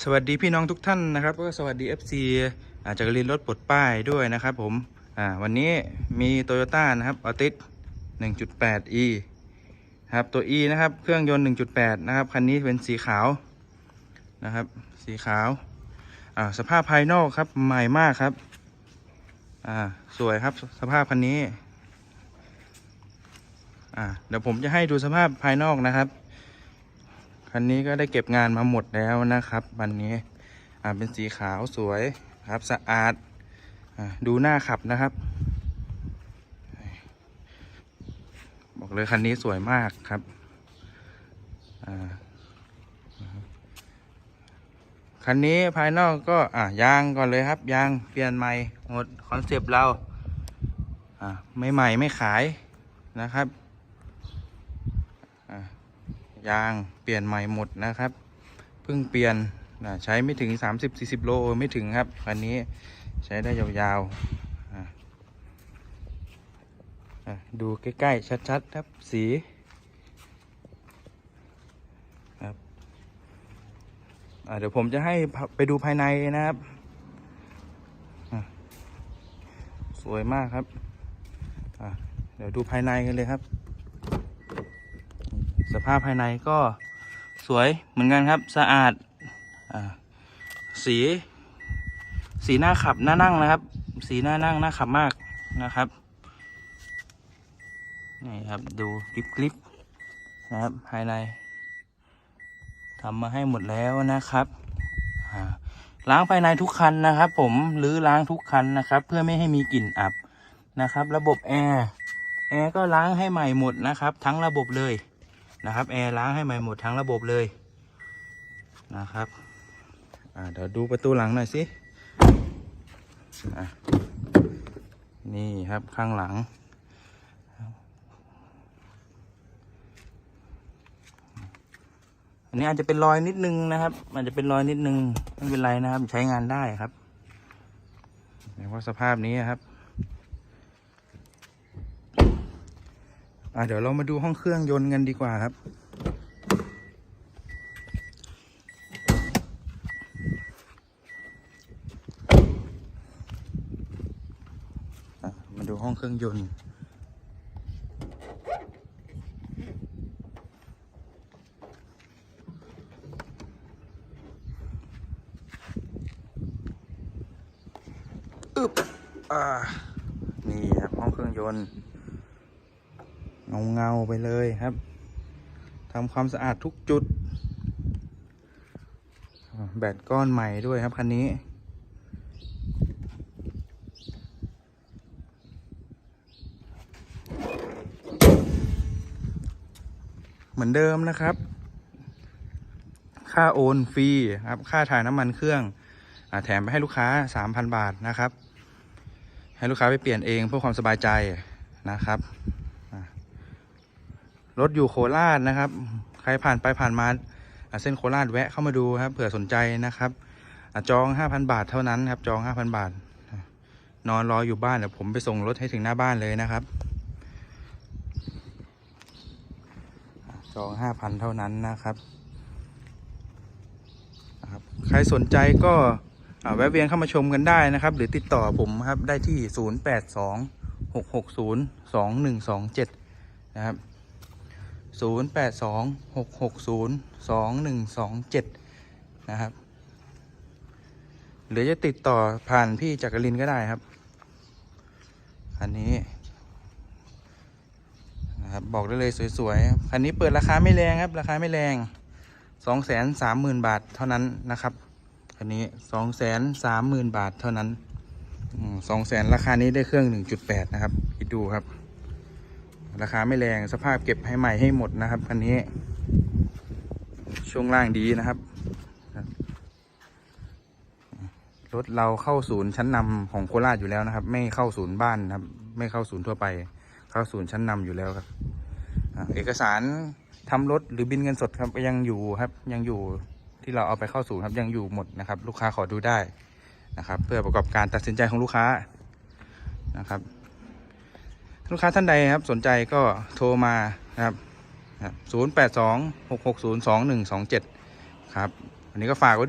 สวัสดีพี่น้องทุกท่านนะครับก็สวัสดี FC อาจากรินรถปลดป้ายด้วยนะครับผมอ่าวันนี้มี Toyota นะครับออติส 1.8e ครับตัว e นะครับเครื่องยนต์ 1.8 นะครับคันนี้เป็นสีขาวนะครับ สีขาวอ่าสภาพภายนอกครับใหม่มากครับอ่าสวยครับสภาพคันนี้อ่าเดี๋ยวผมจะให้ดูสภาพภายนอกนะครับ คันนี้ก็ได้เก็บงานมาหมดแล้วนะครับวันนี้อ่าเป็นสีขาวสวยครับสะอาดอ่าดูหน้าขับนะครับ บอกเลยคันนี้สวยมากครับอ่าคันนี้ภายนอกก็อ่ายางก่อนเลยครับยางเปลี่ยนใหม่หมดคอนเซปต์เราอ่าไม่ใหม่ไม่ขายนะครับ ยางเปลี่ยนใหม่หมดนะครับ เพิ่งเปลี่ยนนะใช้ไม่ถึง 30-40 โลไม่ถึงครับคันนี้ใช้ได้ยาวๆดูใกล้ๆ ชัดๆ ครับสีครับเดี๋ยวผมจะให้ไปดูภายในนะครับ สวยมากครับเดี๋ยวดูภายในกันเลยครับ สภาพภายในก็สวยเหมือนกันครับสะอาดอสี สีหน้าขับหน้านั่งนะครับ สีหน้านั่งหน้าขับมากนะครับนี่ครับดูคลิปคลิปนะครับภายในทำมาให้หมดแล้วนะครับล้างภายในทุกคันนะครับ ผมหรือล้างทุกคันนะครับ เพื่อไม่ให้มีกลิ่นอับนะครับ ระบบแอร์แอร์ก็ล้างให้ใหม่หมดนะครับ ทั้งระบบเลย นะครับแอร์ล้างให้ใหม่หมดทั้งระบบเลยนะครับอ่าเดี๋ยวดูประตูหลังหน่อยสิอนี่ครับข้างหลังอันนี้อาจจะเป็นรอยนิดนึงนะครับอาจจะเป็นรอยนิดนึงไม่เป็นไรนะครับ ใช้งานได้ครับแต่ว่าสภาพนี้ครับ อะเดี๋ยวเรามาดูห้องเครื่องยนต์กันดีกว่าครับ มาดูห้องเครื่องยนต์อึบอ่า นี่ครับห้องเครื่องยนต์ เงาเงาๆไปเลยครับทำความสะอาดทุกจุด แบตก้อนใหม่ด้วยครับคันนี้ เหมือนเดิมนะครับ ค่าโอนฟรีครับ ค่าถ่ายน้ำมันเครื่องอแถมไปให้ลูกค้า 3,000 บาทนะครับ ให้ลูกค้าไปเปลี่ยนเองเพื่อความสบายใจนะครับ รถอยู่โคราชนะครับ ใครผ่านไปผ่านมาเส้นโคราชแวะเข้ามาดูครับ เผื่อสนใจนะครับอจอง5,000บาทเท่านั้นครับ จอง5,000บาท นอนรออยู่บ้านเดี๋ยวผมไปส่งรถให้ถึงหน้าบ้านเลยนะครับ จอง5,000เท่านั้นนะครับครับใครสนใจก็แวะเวียนเข้ามาชมกันได้นะครับ หรือติดต่อผมครับได้ที่ 0 8 2 6 6 0 2 1 2 7 นะครับ 0 8 2 6 6 0 2 1 2 7 นะครับ หรือจะติดต่อผ่านพี่จักรินก็ได้ครับอันนี้นะครับบอกได้เลยสวยๆ คันนี้เปิดราคาไม่แรงครับ ราคาไม่แรงสองแสนสามหมื่นบาทเท่านั้นนะครับคันนี้สองแสนสามหมื่นบาทเท่านั้นสองแสนราคานี้ได้เครื่องหนึ่งจุดแปดนะครับ คิดดูครับ ราคาไม่แรงสภาพเก็บให้ใหม่ให้หมดนะครับคันนี้ ช่วงล่างดีนะครับ รถเราเข้าศูนย์ชั้นนำของโคราชอยู่แล้วนะครับ ไม่เข้าศูนย์บ้านนะครับ ไม่เข้าศูนย์ทั่วไป เข้าศูนย์ชั้นนำอยู่แล้วครับเอกสารทำรถหรือบินเงินสดครับยังอยู่ครับ ยังอยู่ที่เราเอาไปเข้าศูนย์ครับยังอยู่หมดนะครับ ลูกค้าขอดูได้นะครับ เพื่อประกอบการตัดสินใจของลูกค้านะครับ ลูกค้าท่านใดครับสนใจก็โทรมานะครับศูนย์แปดสองหกหกศูนย์สองหนึ่งสองเจ็ดครับวันนี้ก็ฝากไว้ด้วย